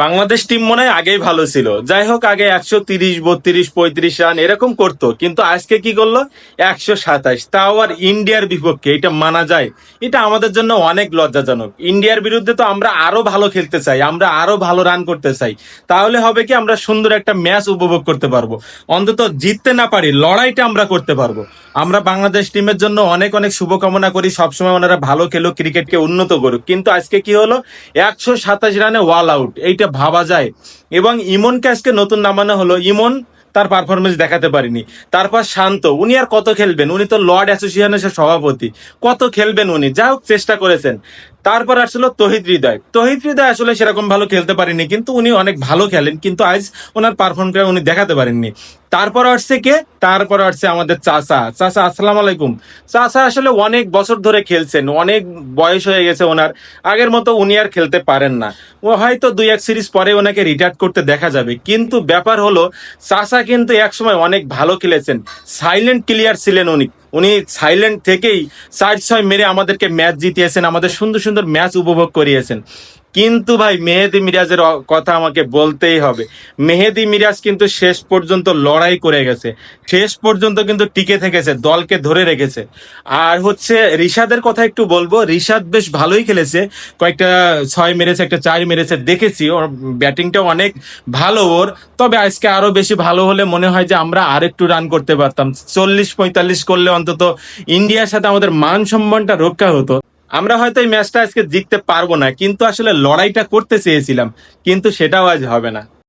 Bangladesh team মনে হয় আগেই ভালো ছিল। যাই হোক, আগে একশো তিরিশ, বত্রিশ, পঁয়ত্রিশ রান এরকম করতো, কিন্তু আজকে কি করল? একশো সাতাশ। তাও আর ইন্ডিয়ার বিপক্ষে, এটা মানা যায়। এটা আমাদের জন্য অনেক লজ্জাজনক। ইন্ডিয়ার বিরুদ্ধে তো আমরা আরও ভালো খেলতে চাই, আমরা আরও ভালো রান করতে চাই। তাহলে হবে কি, আমরা সুন্দর একটা ম্যাচ উপভোগ করতে পারব। অন্তত জিততে না পারি, লড়াইটা আমরা করতে পারব। আমরা বাংলাদেশ টিমের জন্য অনেক অনেক শুভকামনা করি, সবসময় ওনারা ভালো খেলুক ক্রিকেটকে উন্নত করুক। কিন্তু আজকে কি হলো? একশো সাতাশ রানে ওয়াল আউট এইটা ভাবা যায়। এবং ইমনকে আজকে নতুন নামানো হলো ইমন তার পারফরমেন্স দেখাতে পারিনি। তারপর শান্ত, উনি আর কত খেলবেন? উনি তো লর্ড অ্যাসোসিয়েশনের সভাপতি। কত খেলবেন উনি? যা হোক চেষ্টা করেছেন। তারপর আসলো তহিদ হৃদয়। তহিদ হৃদয় আসলে সেরকম ভালো খেলতে পারেনি, কিন্তু উনি অনেক ভালো খেলেন। কিন্তু আজ ওনার পারফর্মটা উনি দেখাতে পারেননি। তারপর আসছে কে? তারপর আসছে আমাদের চাচা। চাচা, আসসালাম আলাইকুম। চাচা আসলে অনেক বছর ধরে খেলছেন, অনেক বয়স হয়ে গেছে ওনার। আগের মতো উনি আর খেলতে পারেন না। ও হয়তো দুই এক সিরিজ পরে ওনাকে রিটায়ার করতে দেখা যাবে। কিন্তু ব্যাপার হলো, চাচা কিন্তু একসময় অনেক ভালো খেলেছেন। সাইলেন্ট ক্লিয়ার ছিলেন উনি। উনি সাইলেন্ট থেকেই চার ছয় মেরে আমাদেরকে ম্যাচ জিতিয়েছেন, আমাদের সুন্দর সুন্দর ম্যাচ উপভোগ করিয়েছেন। কিন্তু ভাই, মেহেদি মিরাজের কথা আমাকে বলতেই হবে। মেহেদি মিরাজ কিন্তু শেষ পর্যন্ত লড়াই করে গেছে। শেষ পর্যন্ত কিন্তু টিকে থেকেছে, দলকে ধরে রেখেছে। আর হচ্ছে রিশাদের কথা একটু বলব, রিশাদ বেশ ভালোই খেলেছে। কয়েকটা ছয় মেরেছে, একটা চার মেরেছে, দেখেছি। ওর ব্যাটিংটাও অনেক ভালো ওর। তবে আজকে আরও বেশি ভালো হলে মনে হয় যে আমরা আরেকটু রান করতে পারতাম। চল্লিশ পঁয়তাল্লিশ করলে অন্তত ইন্ডিয়ার সাথে আমাদের মান সম্মানটা রক্ষা হতো। আমরা হয়তো এই ম্যাচটা আজকে জিততে পারব না, কিন্তু আসলে লড়াইটা করতে চেয়েছিলাম, কিন্তু সেটাও আজ হবে না।